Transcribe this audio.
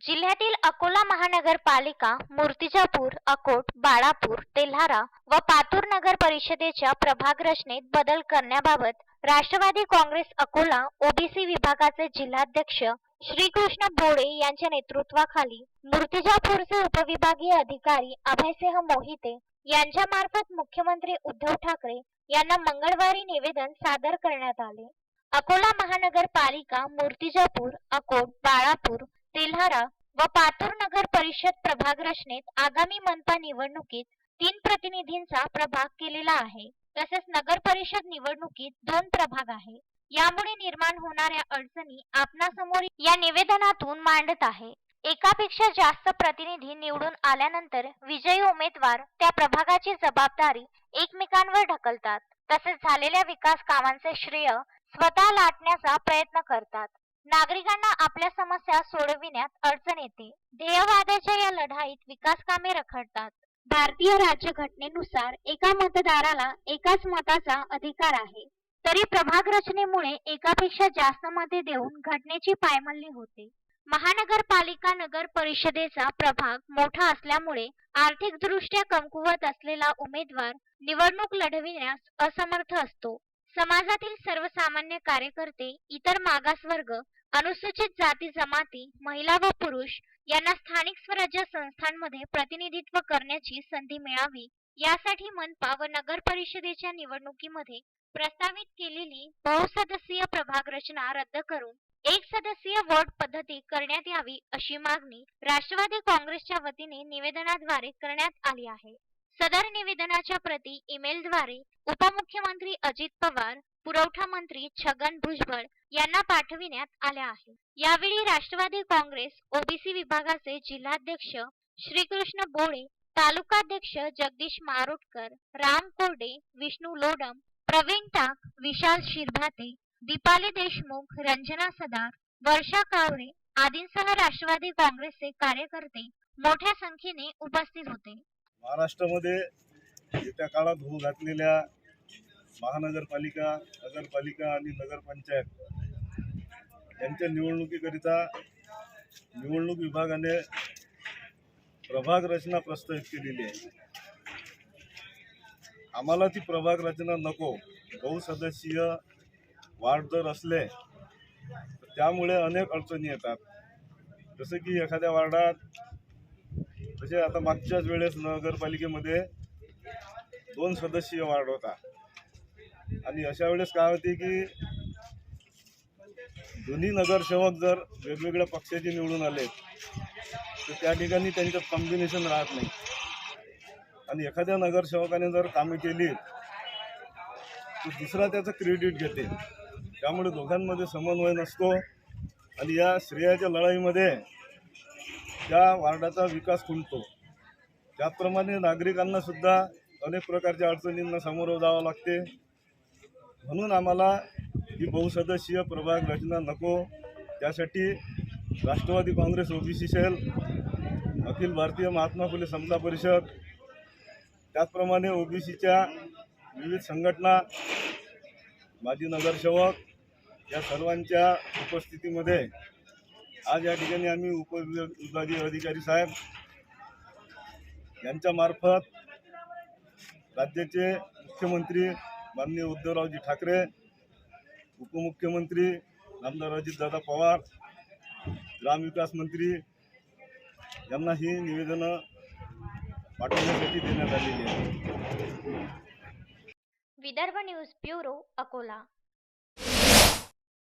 जिल्ह्यातील अकोला महानगरपालिका मूर्तिजापूर अकोट बाळापूर तेल्हारा व पातूर नगर परिषदेच्या प्रभाग रचनेत बदल करण्याबाबत राष्ट्रवादी काँग्रेस अकोला ओबीसी विभागाचे जिल्हाध्यक्ष श्रीकृष्ण बोडे यांच्या नेतृत्वाखाली मूर्तिजापूरचे उपविभागीय अधिकारी अभयसिंह मोहिते यांच्या मार्फत मुख्यमंत्री उद्धव ठाकरे यांना मंगळवारी निवेदन सादर करण्यात आले. अकोला महानगरपालिका मूर्तिजापूर अकोट बाळापूर तेल्हारा व पातूर नगर परिषद प्रभाग रचनेत आगामी मनपा निवडणुकीत तीन प्रतिनिधींचा प्रभाग केलेला आहे. तसेच नगर परिषद निवडणुकीत दोन प्रभाग आहे. यामुळे निर्माण होणाऱ्या अडचणी आपणासमोर या निवेदनातून मांडत आहे. एकापेक्षा जास्त प्रतिनिधी निवडून आल्यानंतर विजयी उमेदवार त्या प्रभागाची जबाबदारी एकमेकांवर ढकलतात. तसेच झालेल्या विकास कामांचे श्रेय स्वतः लाटण्याचा प्रयत्न करतात. नागरिकांना आपल्या समस्या सोडविण्यात अडचण येते. ध्येयवादाच्या या लढाईत विकास कामे रखडतात. भारतीय राज्यघटनेनुसार एका मतदाराला एकाच मताचा अधिकार आहे. तरी प्रभाग रचनेमुळे एकापेक्षा जास्त मते देऊन घटनेची पायमल्ली होते. महानगरपालिका नगर परिषदेचा प्रभाग मोठा असल्यामुळे आर्थिक दृष्ट्या कमकुवत असलेला उमेदवार निवडणूक लढविण्यास असमर्थ असतो. समाजातील सर्वसामान्य कार्यकर्ते इतर मागासवर्ग अनुसूचित जाती जमाती महिला व पुरुष यांना स्थानिक स्वराज्य संस्थांमध्ये प्रतिनिधित्व करण्याची संधी मिळावी यासाठी मनपा व नगर परिषदेच्या निवडणुकीमध्ये प्रस्तावित केलेली बहुसदस्यीय प्रभाग रचना रद्द करून एक सदस्यीय वॉर्ड पद्धती करण्यात यावी अशी मागणी राष्ट्रवादी काँग्रेसच्या वतीने निवेदनाद्वारे करण्यात आली आहे. सदर निवेदनाच्या प्रती ईमेलद्वारे उपमुख्यमंत्री अजित पवार पुरवठा मंत्री छगन भुजबळ यांना पाठविण्यात आल्या आहे यावेळी राष्ट्रवादी काँग्रेस ओबीसी विभागाचे जिल्हाध्यक्ष श्रीकृष्ण बोळे तालुकाध्यक्ष जगदीश मारोटकर राम कोरडे विष्णू लोडम प्रवीण टाक विशाल शिरभाते दीपाली देशमुख रंजना सदार वर्षा कावरे आदींसह राष्ट्रवादी काँग्रेसचे कार्यकर्ते मोठ्या संख्येने उपस्थित होते. महाराष्ट्रामध्ये येत्या काळात होऊ घातलेल्या महानगरपालिका नगरपालिका आणि नगरपंचायत यांच्या निवडणुकीकरिता निवडणूक विभागाने प्रभाग रचना प्रस्तावित केलेली आहे. आम्हाला ती प्रभाग रचना नको. बहुसदस्यीय वाढ जर असले त्यामुळे अनेक अडचणी येतात. जसं की एखाद्या वार्डात म्हणजे आता मागच्याच वेळेस नगरपालिकेमध्ये दोन सदस्यीय वार्ड होता. आणि अशा वेळेस काय होते की दोन्ही नगरसेवक जर वेगवेगळ्या पक्षाचे निवडून आले तर त्या ठिकाणी त्यांचं कॉम्बिनेशन राहत नाही. आणि एखाद्या नगरसेवकाने जर कामे केली तर दुसरा त्याचं क्रेडिट घेते. त्यामुळे दोघांमध्ये समन्वय नसतो. आणि या श्रेयाच्या लढाईमध्ये त्या वार्डाचा विकास खुंटतो त्याचप्रमाणे नागरिकांना सुद्धा अनेक प्रकारच्या अडचणींना सामोरं जावं लागते. म्हणून आम्हाला ही बहुसदस्यीय प्रभाग रचना नको. त्यासाठी राष्ट्रवादी काँग्रेस ओबीसी सेल अखिल भारतीय महात्मा फुले समता परिषद त्याचप्रमाणे ओबीसीच्या विविध संघटना माजी नगरसेवक या सर्वांच्या उपस्थितीमध्ये आज या ठिकाणी आम्ही उपविभागीय अधिकारी साहेब यांच्या मार्फत राज्याचे मुख्यमंत्री माननीय उद्धवरावजी ठाकरे उपमुख्यमंत्री आमदार अजितदादा पवार ग्रामविकास मंत्री यांना ही निवेदनं पाठवण्यासाठी देण्यात आलेली आहे विदर्भ न्यूज ब्युरो अकोला.